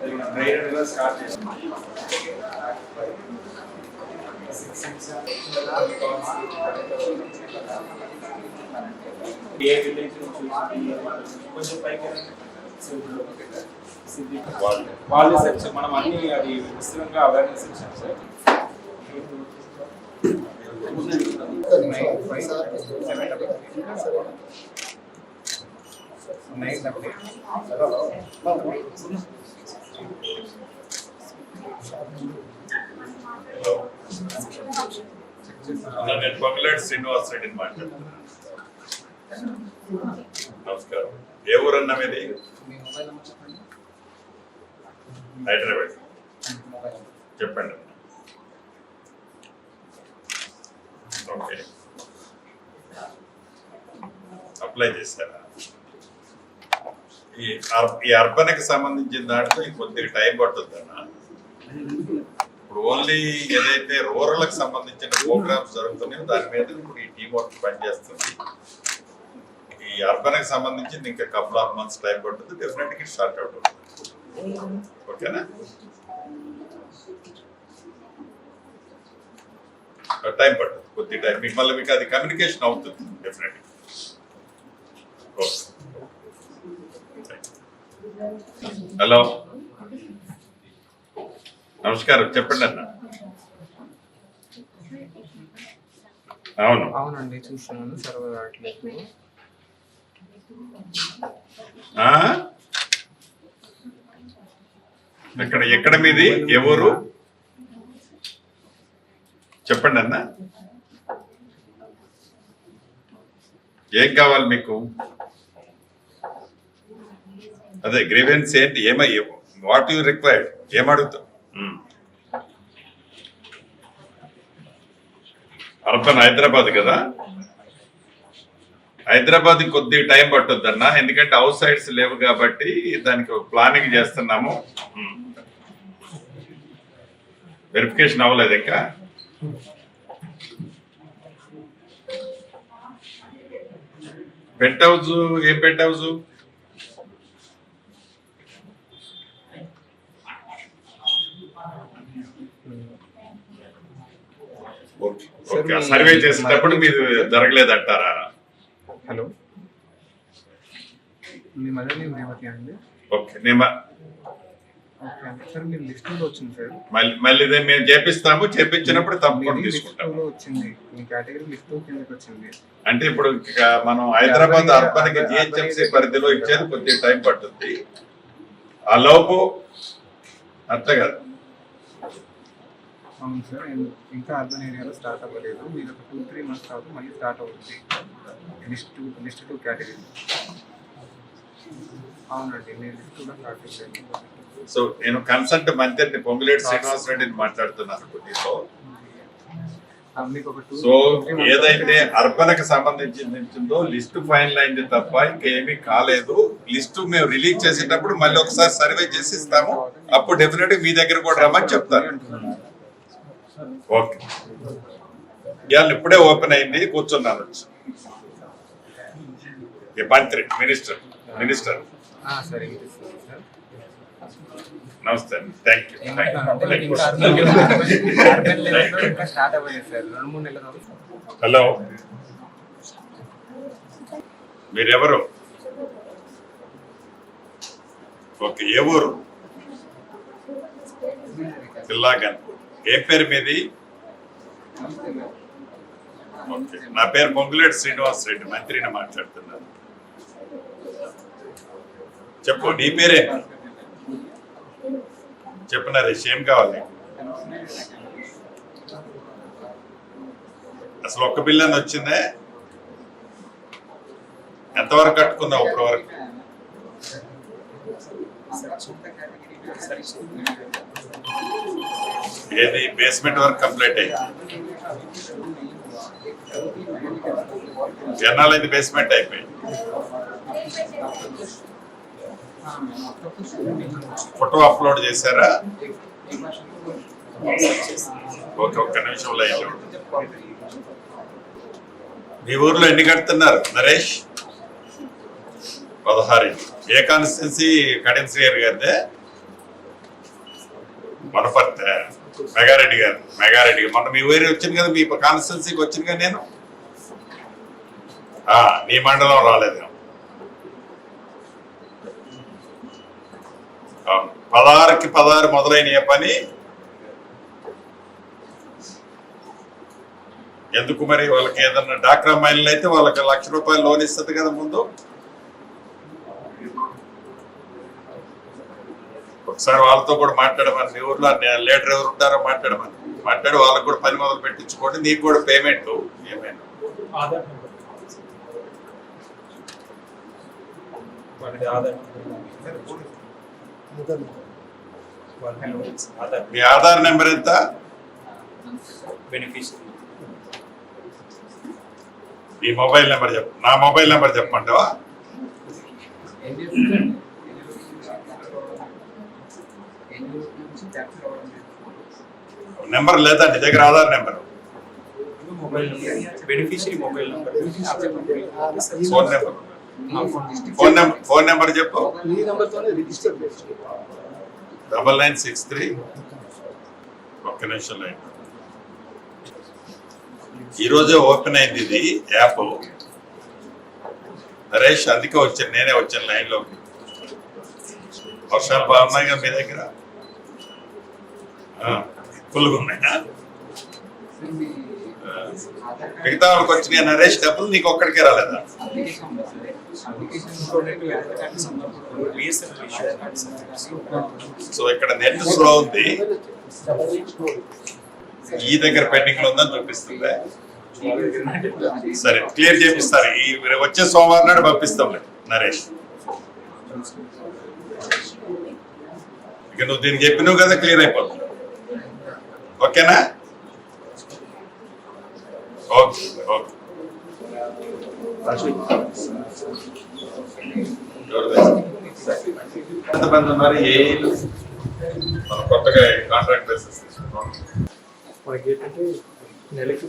ట్రైనర్గా start చేసాం ఏ village కొంచెం పైకి వాళ్ళే సార్ సార్ మనం అన్ని అది విస్తృతంగా అవేర్నెస్ ఇచ్చాం సార్ నేను పొంగులేటి శ్రీనివాస్ రెడ్డిని మాట్లాడుతున్నాను నమస్కారం. ఏ ఊరన్నా మీది? హైదరాబాద్. చెప్పండి. ఓకే. అప్లై చేశారా ఈ అర్- ఈ అర్బన్కి సంబంధించిన దాంట్లో కొద్దిగా టైం పట్టుద్దన్నా ఇప్పుడు ఓన్లీ ఏదైతే రూరల్కి సంబంధించిన ప్రోగ్రామ్స్ జరుగుతున్నాయో దాని మీద ఇప్పుడు ఈ టీం వర్క్ పనిచేస్తుంది. ఈ అర్బన్కి సంబంధించింది ఇంకా కపుల్ ఆఫ్ మంత్స్ టైం పడుతుంది డెఫినెట్గా స్టార్ట్ అవుట్ అవుతుంది. ఓకేనా? టైం పడుతుంది కొద్ది టైం. మీకు మళ్ళీ మీకు అది కమ్యూనికేషన్ అవుతుంది డెఫినెట్ హలో. నమస్కారం చెప్పండి అన్న. అవును. అవునండి చూస్తున్నాను సర్వర్ రావట్లేదు? ఎక్కడ ఎక్కడ మీది? ఎవరు చెప్పండి అన్న. ఏం కావాలి మీకు? అదే గ్రీవెన్స్ ఏంటి? ఏమై వాట్ యు రిక్వైర్డ్ ఏం అడుగుతావు? ఉమ్. అర్బన్ హైదరాబాద్ కదా? హైదరాబాద్ కొద్ది టైం పట్టుద్ది అన్న ఎందుకంటే అవుట్ సైడ్స్ లేవు కాబట్టి దానికి ప్లానింగ్ చేస్తున్నాము. వెరిఫికేషన్ అవ్వలేదు ఇంకా. పెంట్ హౌస్ ఏం పెంట్ హౌస్ సర్వే చేసేటప్పుడు మీరు జరగలేదంటారా? హలో. మీ మదర్ నేమ్ రేవతి అండి. ఓకే నేను మ- ఓకే అండి. సార్ మీ లిస్టులో వచ్చింది సార్. మళ్ళీ మళ్ళీ ఇదే మేము చేపిస్తాము చేపించినప్పుడు తప్పకుండా మీది తీసుకుంటాము. లిస్టులో వచ్చింది. మీ కేటగిరీ లిస్టులో కిందకి వచ్చింది. అంటే ఇప్పుడు మనం హైదరాబాద్ అర్బన్కి జిహెచ్ఎంసీ పరిధిలో ఇచ్చేది కొద్దిగా టైం పట్టుద్ది. ఆ లోపు అంతే కదా. అవును సార్ ఇంకా అర్బన్ ఏరియాలో స్టార్ట్ అవ్వలేదు. మీరు ఒక టూ త్రీ మంత్స్ తర్వాత మళ్ళీ స్టార్ట్ అవుతుంది. List two list two category అవునండి నేను లిస్ట్ కూడా స్టార్ట్ చేశాను. సో నేను కన్సల్ట్ మంత్రిని పొంగులేటి శ్రీనివాస్ రెడ్డిని మాట్లాడుతున్నాను కొద్దితో టూ సో ఏదైతే అర్బన్కి సంబంధించిందో లిస్ట్ ఫైనల్ అయింది తప్ప ఇంకేమీ కాలేదు. లిస్ట్ మేము రిలీజ్ చేసేటప్పుడు మళ్ళీ ఒకసారి సర్వే చేసి ఇస్తాము. అప్పుడు డెఫినెట్ మీ దగ్గర కూడా రమ్మని చెప్తాను ఓకే. ఇవాళ ఇప్పుడే ఓపెన్ అయింది కూర్చున్నాను. మంత్రి మినిస్టర్ మినిస్టర్. నమస్తే థ్యాంక్ యూ హలో మీరెవరు? ఓకే ఏ ఊరు? పిల్లాగన్ ఏ పేరు మీది? ఓకే నా పేరు పొంగులేటి శ్రీనివాస్ రెడ్డి మంత్రిని మాట్లాడుతున్నాను. చెప్పు నీ పేరే? చెప్పు నరేష్ ఏం కావాలి? అసలు ఒక్క బిల్ అని వచ్చిందే? ఎంతవరకు కట్టుకున్నావు ఇప్పటి వరకు ఏది? బేస్మెంట్ వర్క్ కంప్లీట్ అయింది ఎన్నాళ్ళైంది బేస్మెంట్ అయిపోయింది ఫోటో అప్లోడ్ చేశారా? ఓకే ఒక్క నిమిషం లైన్ మీ ఊర్లో ఎన్ని కడుతున్నారు? నరేష్? పదహారు. ఏ కాన్స్టిట్యున్సీ కడియం శ్రీహరి గారిదే? వనపర్తి. మెగారెడ్డి గారు మెగారెడ్డి గారు. మొన్న మీ ఊరి వచ్చింది కదా మీ కాన్స్టిట్యున్సీకి వచ్చింది కదా నేను? ఆ, నీ మండలం రాలేదు. పదహారుకి పదహారు మొదలైన ఏ పని. ఎందుకు మరి వాళ్ళకి ఏదన్నా డాక్రా మైన్లు అయితే వాళ్ళకి లక్ష రూపాయలు లోన్ ఇస్తుంది కదా ముందు? ఒకసారి వాళ్ళతో కూడా మాట్లాడమని మీ ఊర్లో లీడర్ ఎవరు ఉంటారో మాట్లాడమని. మాట్లాడి వాళ్ళకి కూడా పని మొదలు పెట్టించుకోండి నీకు కూడా పేమెంట్ ఏమైనా. మీ ఆధార్ నెంబర్ ఎంత? బెనిఫిషియరీ మీ మొబైల్ నెంబర్ చెప్పు నా మొబైల్ నెంబర్ చెప్పమంటావా? నెంబర్ లేదా? నీ దగ్గర Aadhaar number. Mobile number beneficiary mobile number phone number phone number phone number చెప్పు. డబల్ నైన్ సిక్స్ త్రీ ఒక్క నిమిషం లైన్. ఈరోజే ఓపెన్ అయింది ఇది యాప్. నరేష్ అందుకే వచ్చాను. నేనే వచ్చాను లైన్లో వర్షాలు బాగున్నాయి కదా మీ దగ్గర? ఫుల్గా ఉన్నాయా? మిగతా వాళ్ళకి వచ్చినాయి నరేష్ డబ్బులు నీకు ఒక్కడికే రాలేదా? సో ఇక్కడ నెట్ స్లో ఉంది. ఈ దగ్గర పెండింగ్లో ఉందని చూపిస్తుంది. సరే క్లియర్ చేపిస్తారు. ఈ వచ్చే సోమవారం నాడు పంపిస్తాం. నరేష్. ఇక నువ్వు దీనికి చెప్పినావు కదా క్లియర్ అయిపోతుంది. ఓకేనా? Okay okay. ఎంతమంది ఉన్నారు ఏ మనం కొత్తగా కాంట్రాక్ట్ బేసిస్ తీసుకున్నాం మనకి ఏంటంటే నెలకి